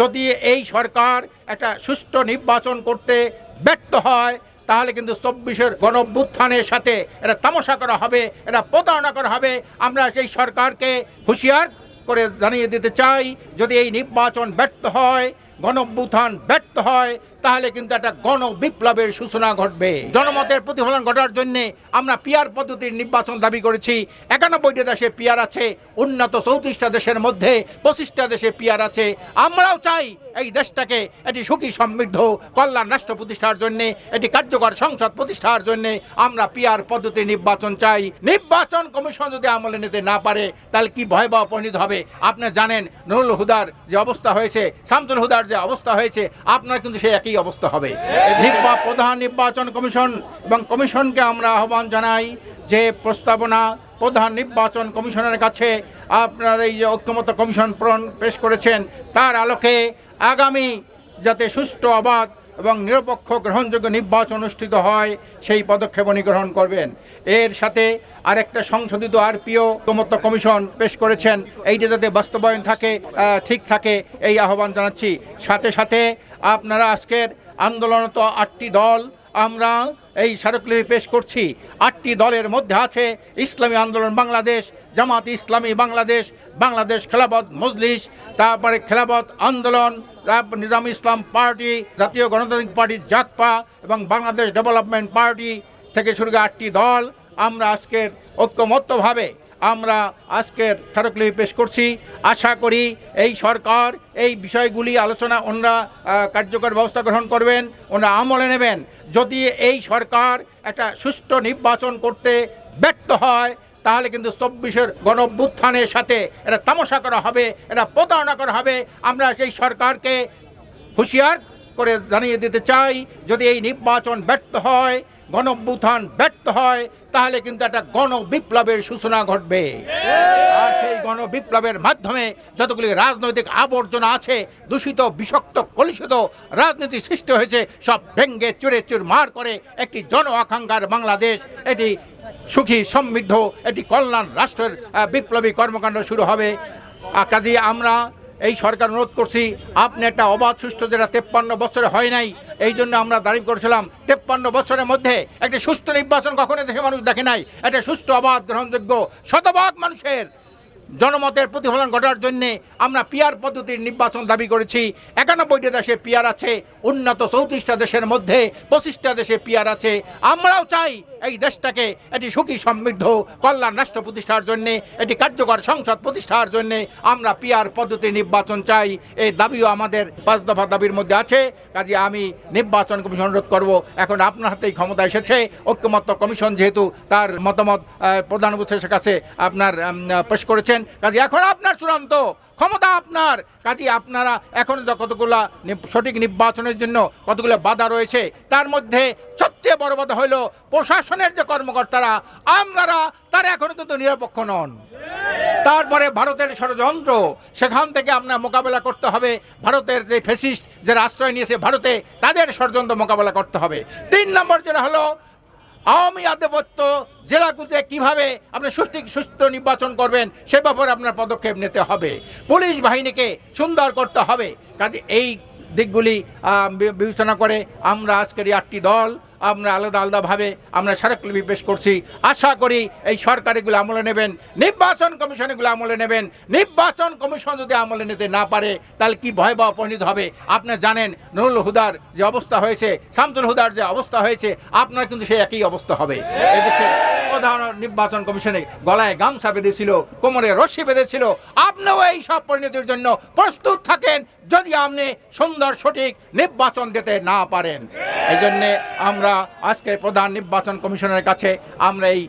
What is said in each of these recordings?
যদি এই সরকার একটা সুষ্ঠু নির্বাচন করতে ব্যর্থ হয়, তাহলে কিন্তু চব্বিশের গণভ্যুত্থানের সাথে এটা তামাশা করা হবে, এটা প্রতারণা করা হবে। আমরা সেই সরকারকে হুঁশিয়ার করে জানিয়ে দিতে চাই, যদি এই নির্বাচন ব্যর্থ হয় গণভ্যুত্থান ব্যর্থ হয়, তাহলে কিন্তু একটা গণ বিপ্লবের সূচনা ঘটবে। জনমতের প্রতিফলন ঘটার জন্য আমরা পিয়ার পদ্ধতির নির্বাচন দাবি করেছি। একানব্বইটা দেশে পিয়ার আছে, উন্নত চৌত্রিশটা দেশের মধ্যে পঁচিশটা দেশে পিয়ার আছে। আমরাও চাই এই দেশটাকে এটি সুখী, সমৃদ্ধ, কল্যাণ রাষ্ট্র প্রতিষ্ঠার জন্য, এটি কার্যকর সংসদ প্রতিষ্ঠার জন্য আমরা পিয়ার পদ্ধতি নির্বাচন চাই। নির্বাচন কমিশন যদি আমলে নিতে না পারে, তাহলে কি ভয়াবহ পরিণত হবে? আপনি জানেন নুরুল হুদার যে অবস্থা হয়েছে, শামসুল হুদার যে অবস্থা হয়েছে, আপনার কিন্তু সেই একই অবস্থা হবে। প্রধান নির্বাচন কমিশন এবং কমিশনকে আমরা আহ্বান জানাই যে প্রস্তাবনা প্রধান নির্বাচন কমিশনের কাছে আপনার এই যে ঐক্যমত কমিশন প্রণ- পেশ করেছেন, তার আলোকে আগামী যাতে সুষ্ঠু অবাধ এবং নিরপেক্ষ গ্রহণযোগ্য নির্বাচন অনুষ্ঠিত হয়, সেই পদক্ষেপ উনি গ্রহণ করবেন। এর সাথে আরেকটা সংশোধিত আরপিও ঐক্যমত্য কমিশন পেশ করেছেন। এইটা যাতে বাস্তবায়ন থাকে ঠিক থাকে, এই আহ্বান জানাচ্ছি। সাথে সাথে আপনারা আজকের আন্দোলনত আটটি দল আমরা এই স্মারকলিপি পেশ করছি। আটটি দলের মধ্যে আছে ইসলামী আন্দোলন বাংলাদেশ, জামাত ইসলামী বাংলাদেশ বাংলাদেশ খেলাবত মজলিস, তারপরে খেলাবত আন্দোলন নিজাম ইসলাম পার্টি, জাতীয় গণতান্ত্রিক পার্টি জাকপা এবং বাংলাদেশ ডেভেলপমেন্ট পার্টি থেকে শুরু করে আটটি দল। আমরা আজকের ঐক্যমত্যভাবে আমরা আজকের স্মারকলিপি পেশ করছি। আশা করি এই সরকার এই বিষয়গুলি আলোচনা ওনারা কার্যকর ব্যবস্থা গ্রহণ করবেন ওনারা আমলে নেবেন। যদি এই সরকার একটা সুষ্ঠু নির্বাচন করতে ব্যর্থ হয়, তাহলে কিন্তু চব্বিশের গণভ্যুত্থানের সাথে এটা তামাশা করা হবে, এটা প্রতারণা করা হবে। আমরা সেই সরকারকে হুঁশিয়ার করে জানিয়ে দিতে চাই, যদি এই নির্বাচন ব্যর্থ হয় গণভ্যুত্থান ব্যর্থ হয়, তাহলে কিন্তু একটা গণ বিপ্লবের সূচনা ঘটবে। আর সেই গণ বিপ্লবের মাধ্যমে যতগুলি রাজনৈতিক আবর্জনা আছে, দূষিত, বিষাক্ত, কলুষিত রাজনীতি সৃষ্টি হয়েছে, সব ভেঙ্গে চুরে চুরমার করে একটি জন আকাঙ্ক্ষার বাংলাদেশ, এটি সুখী, সমৃদ্ধ, এটি কল্যাণ রাষ্ট্রের বিপ্লবী কর্মকাণ্ড শুরু হবে। কাজেই আমরা এই সরকার অনুরোধ করছি, আপনি একটা অবাধ সুষ্ঠু যেটা তেপ্পান্ন বছরে হয় নাই, এই জন্য আমরা দাঁড়িয়ে করেছিলাম, তেপ্পান্ন বছরের মধ্যে একটা সুস্থ নির্বাচন কখনো দেখে মানুষ দেখে নাই। একটা সুস্থ অবাধ গ্রহণযোগ্য শতভাগ মানুষের জনমতের প্রতিফলন ঘটার জন্যে আমরা পিয়ার পদ্ধতির নির্বাচন দাবি করেছি। একানব্বইটা দেশে পিয়ার আছে, উন্নত চৌত্রিশটা দেশের মধ্যে পঁচিশটা দেশে পিয়ার আছে। আমরাও চাই এই দেশটাকে এটি সুখী, সমৃদ্ধ, কল্যাণ রাষ্ট্র প্রতিষ্ঠার জন্যে, এটি কার্যকর সংসদ প্রতিষ্ঠার জন্যে আমরা পিয়ার পদ্ধতি নির্বাচন চাই। এই দাবিও আমাদের পাঁচ দফা দাবির মধ্যে আছে। কাজে আমি নির্বাচন কমিশন অনুরোধ করব, এখন আপনার হাতেই ক্ষমতা এসেছে। ঐক্যমত্য কমিশন যেহেতু তার মতামত প্রধান উপদেষ্টার কাছে আপনার পেশ করেছেন কাজে, এখন আপনার চূড়ান্ত ক্ষমতা আপনার। কাজে, আপনারা এখন কতগুলা সঠিক নির্বাচনের জন্য কতগুলো বাধা রয়েছে, তার মধ্যে সবচেয়ে বড় বাধা হইল প্রশাসনের যে কর্মকর্তারা আপনারা তারা এখনও কিন্তু নিরপেক্ষ নন। তারপরে ভারতের ষড়যন্ত্র, সেখান থেকে আপনার মোকাবেলা করতে হবে। ভারতের যে ফেসিস্ট যারা আশ্রয় নিয়েছে ভারতে, তাদের ষড়যন্ত্র মোকাবেলা করতে হবে। তিন নম্বর যেটা হলো আওয়ামী আধিপত্য জেলাগুলিতে কীভাবে আপনি সুষ্ঠু সুষ্ঠু নির্বাচন করবেন, সে ব্যাপারে আপনার পদক্ষেপ নিতে হবে। পুলিশ বাহিনীকে সুন্দর করতে হবে। কাজে এই দিকগুলি বিবেচনা করে আমরা আজকের এই আটটি দল আমরা আলাদা আলাদাভাবে আমরা স্মারকলিপি পেশ করছি। আশা করি এই সরকার এগুলো আমলে নেবেন, নির্বাচন কমিশন এগুলো আমলে নেবেন। নির্বাচন কমিশন যদি আমলে নিতে না পারে, তাহলে কি ভয়াবহ পরিণত হবে? আপনি জানেন নুরুল হুদার যে অবস্থা হয়েছে, শামসুল হুদার যে অবস্থা হয়েছে, আপনার কিন্তু সেই একই অবস্থা হবে। এদেশের প্রধান নির্বাচন কমিশনে গলায় গামছা বেঁধেছিল, কোমরে রশ্মি বেঁধেছিল। আপনিও এই সব পরিণতির জন্য প্রস্তুত থাকেন, যদি আপনি সুন্দর সঠিক নির্বাচন দিতে না পারেন। এই জন্যে আমরা আজকে প্রধান নির্বাচন কমিশনের কাছে আমরা এই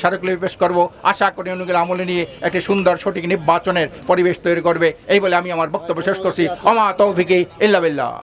স্মারকলিপি পেশ করব। আশা করি অনুগুলো আমলে নিয়ে একটি সুন্দর সঠিক নির্বাচনের পরিবেশ তৈরি করবে। এই বলে আমি আমার বক্তব্য শেষ করছি। অমা তৌফিকি ইল্লা বিল্লাহ।